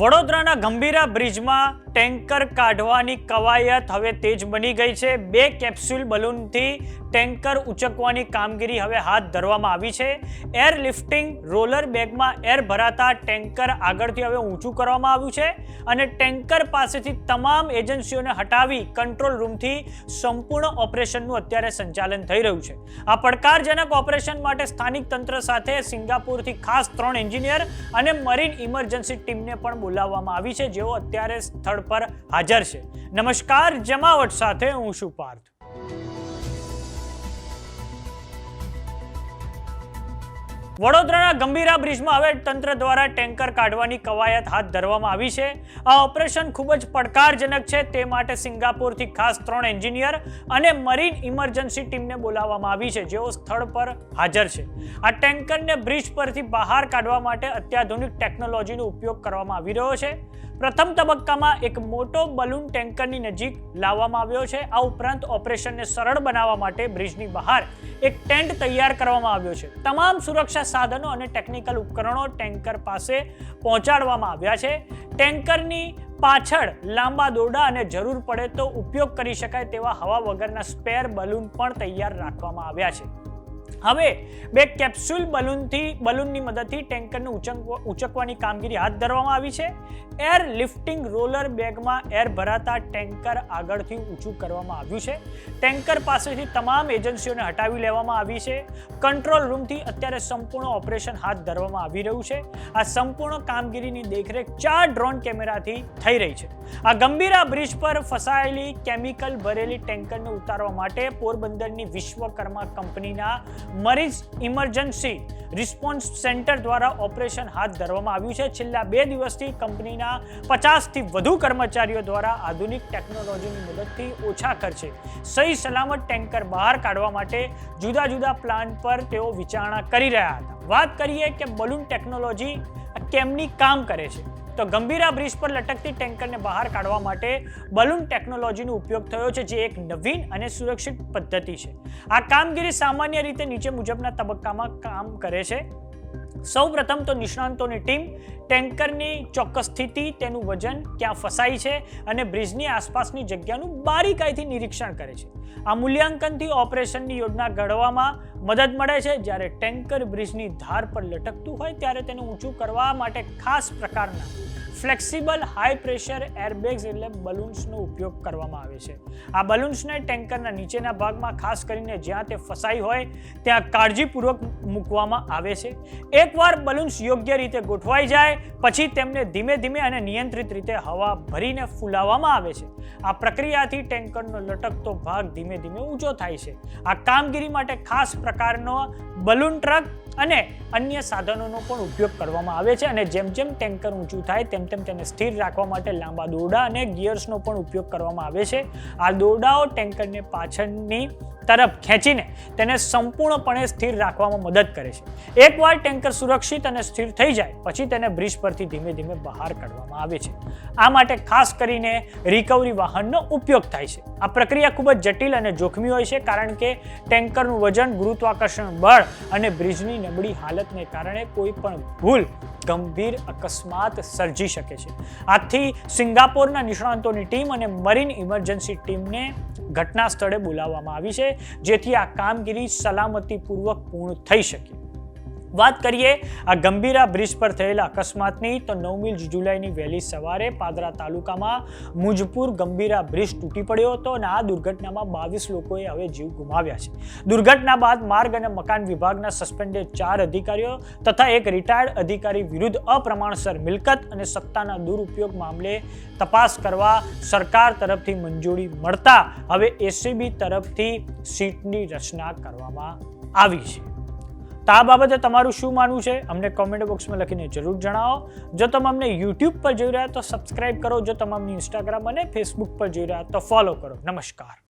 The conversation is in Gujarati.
વડોદરાના ગંભીરા બ્રિજમાં ટેન્કર કાઢવાની કવાયત હવે તેજ બની ગઈ છે. બે કેપ્સ્યુલ બલૂનથી ટેન્કર ઉચકવાની કામગીરી હવે હાથ ધરવામાં આવી છે. એર લિફ્ટિંગ રોલર બેગમાં એર ભરાતા ટેન્કર આગળથી હવે ઊંચું કરવામાં આવ્યું છે અને ટેન્કર પાસેથી તમામ એજન્સીઓને હટાવી કંટ્રોલ રૂમથી સંપૂર્ણ ઓપરેશનનું અત્યારે સંચાલન થઈ રહ્યું છે. આ પડકારજનક ઓપરેશન માટે સ્થાનિક તંત્ર સાથે સિંગાપુરથી ખાસ ત્રણ એન્જિનિયર અને મરીન ઇમરજન્સી ટીમને પણ બોલાવવામાં આવી છે. જેઓ અત્યારે સ્થળ પર હાજર છે. નમસ્કાર, જમાવટ સાથે હું છું પાર્થ. વડોદરાના ગંભીરા બ્રિજમાં હવે તંત્ર દ્વારા ટેન્કર કાઢવાની કવાયત હાથ ધરવામાં આવી છે. આ ઓપરેશન ખૂબ જ પડકારજનક છે. તે માટે સિંગાપુરથી ખાસ ત્રણ એન્જિનિયર અને મરીન ઇમરજન્સી ટીમને બોલાવવામાં આવી છે, જેઓ સ્થળ પર હાજર છે. આ ટેન્કરને બ્રિજ પરથી બહાર કાઢવા માટે અત્યાધુનિક ટેકનોલોજીનો ઉપયોગ કરવામાં આવી રહ્યો છે. પ્રથમ તબક્કામાં એક મોટો બલૂન ટેન્કરની નજીક લાવવામાં આવ્યો છે. આ ઉપરાંત ઓપરેશનને સરળ બનાવવા માટે બ્રિજની બહાર એક ટેન્ટ તૈયાર કરવામાં આવ્યો છે. તમામ સુરક્ષા સાધનો અને ટેકનિકલ ઉપકરણો ટેન્કર પાસે પહોંચાડવામાં આવ્યા છે. ટેન્કરની પાછળ લાંબા દોરડા અને જરૂર પડે તો ઉપયોગ કરી શકાય તેવા હવા વગરના સ્પેર બલૂન પણ તૈયાર રાખવામાં આવ્યા છે. હવે બે કેપ્સ્યુલ બલૂનથી, બલૂનની મદદથી ટેન્કરને ઉચંક, ઉચકવાની કામગીરી હાથ ધરવામાં આવી છે. એર લિફ્ટિંગ રોલર બેગમાં એર ભરાતા ટેન્કર આગળથી ઊંચું કરવામાં આવ્યું છે. ટેન્કર પાસેથી તમામ એજન્સીઓને હટાવી લેવામાં આવી છે. કંટ્રોલ રૂમથી અત્યારે સંપૂર્ણ ઓપરેશન હાથ ધરવામાં આવી રહ્યું છે. આ સંપૂર્ણ કામગીરીની દેખરેખ ચાર ડ્રોન કેમેરાથી થઈ રહી છે. આ ગંભીરા બ્રિજ પર ફસાયેલી કેમિકલ ભરેલી ટેન્કરને ઉતારવા માટે પોરબંદરની વિશ્વકર્મા કંપનીના મરીઝ ઇમરજન્સી રિસ્પોન્સ સેન્ટર દ્વારા ઓપરેશન હાથ ધરવામાં આવ્યું છે. છેલ્લા બે દિવસથી કંપનીના પચાસથી વધુ કર્મચારીઓ દ્વારા આધુનિક ટેકનોલોજીની મદદથી ઓછા ખર્ચે સહી સલામત ટેન્કર બહાર કાઢવા માટે જુદા જુદા પ્લાન પર તેઓ વિચારણા કરી રહ્યા હતા. વાત કરીએ કે બલૂન ટેકનોલોજી કેમની કામ કરે છે? તો ગંભીરા બ્રિજ પર લટકતી ટેન્કરને બહાર કાઢવા માટે બલૂન ટેકનોલોજીનો ઉપયોગ થયો છે, જે એક નવીન અને સુરક્ષિત પદ્ધતિ છે. આ કામગીરી સામાન્ય રીતે નીચે મુજબના તબક્કામાં કામ કરે છે. સૌ પ્રથમ તો નિષ્ણાંતોની ટીમ ટેન્કરની ચોક્કસ સ્થિતિ, તેનું વજન ક્યાં ફસાય છે અને બ્રિજની આસપાસની જગ્યાનું બારીકાઈથી નિરીક્ષણ કરે છે. આ મૂલ્યાંકનથી ઓપરેશનની યોજના ઘડવામાં મદદ મળે છે. જ્યારે ટેન્કર બ્રિજની ધાર પર લટકતું હોય ત્યારે તેને ઊંચું કરવા માટે ખાસ પ્રકારના ફ્લેક્સિબલ હાઈ પ્રેશર એરબેગ્સ એટલે બલૂન્સનો ઉપયોગ કરવામાં આવે છે. આ બલૂન્સને ટેન્કરના નીચેના ભાગમાં ખાસ કરીને જ્યાં તે ફસાઈ હોય, ત્યાં કાળજીપૂર્વક મૂકવામાં આવે છે. એકવાર બલૂન્સ યોગ્ય રીતે ગોઠવાઈ જાય, પછી તેમને ધીમે ધીમે અને નિયંત્રિત રીતે હવા ભરીને ફૂલાવવામાં આવે છે. આ પ્રક્રિયાથી ટેન્કરનો લટકતો ભાગ ધીમે ધીમે ઊંચો થાય છે. આ કામગીરી માટે ખાસ પ્રકારનો બલૂન ટ્રક અને અન્ય સાધનોનો પણ ઉપયોગ કરવામાં આવે છે અને જેમ જેમ ટેન્કર ઊંચું થાય, તેમ તેમ તેને સ્થિર રાખવા માટે લાંબા દોરડા અને ગિયર્સનો પણ ઉપયોગ કરવામાં આવે છે. આ દોરડાઓ ટેન્કરને પાછળની તરફ ખેંચીને તેને સંપૂર્ણપણે સ્થિર રાખવામાં મદદ કરે છે. એકવાર ટેન્કર સુરક્ષિત અને સ્થિર થઈ જાય, પછી તેને બ્રિજ પરથી ધીમે ધીમે બહાર કાઢવામાં આવે છે. આ માટે ખાસ કરીને રિકવરી વાહનનો ઉપયોગ થાય છે. આ પ્રક્રિયા ખૂબ જ જટિલ અને જોખમી હોય છે કારણ કે ટેન્કરનું વજન, ગુરુત્વાકર્ષણ બળ અને બ્રિજની નબળી હાલતને કારણે કોઈ પણ ભૂલ ગંભીર અકસ્માત સર્જી શકે છે. આથી સિંગાપોરના નિષ્ણાંતોની ટીમ અને મરીન ઇમરજન્સી ટીમને ઘટના સ્થળે બોલાવવામાં આવી છે જેથી આ કામગીરી સલામતીપૂર્વક પૂર્ણ થઈ શકે. વાત કરીએ, આ ગંભીરા બ્રિજ પર થયેલા અકસ્માતની, તો નવમી જુલાઈની વહેલી સવારે પાદરા તાલુકામાં મુજપુર ગંભીરા બ્રિજ તૂટી પડ્યો હતો અને આ દુર્ઘટનામાં બાવીસ લોકોએ હવે જીવ ગુમાવ્યા છે. દુર્ઘટના બાદ માર્ગ અને મકાન વિભાગના સસ્પેન્ડેડ ચાર અધિકારીઓ તથા એક રિટાયર્ડ અધિકારી વિરુદ્ધ અપ્રમાણસર મિલકત અને સત્તાના દુરુપયોગ મામલે તપાસ કરવા સરકાર તરફથી મંજૂરી મળતા હવે એસીબી તરફથી સીટની રચના કરવામાં આવી છે. તો આ બાબતે તમારું શું માનવું છે? અમને કોમેન્ટ બોક્સમાં લખીને જરૂર જણાવો. જો તમે અમને યુટ્યુબ પર જોઈ રહ્યા તો સબસ્ક્રાઇબ કરો. જો તમે અમને ઇન્સ્ટાગ્રામ અને ફેસબુક પર જોઈ રહ્યા તો ફોલો કરો. નમસ્કાર.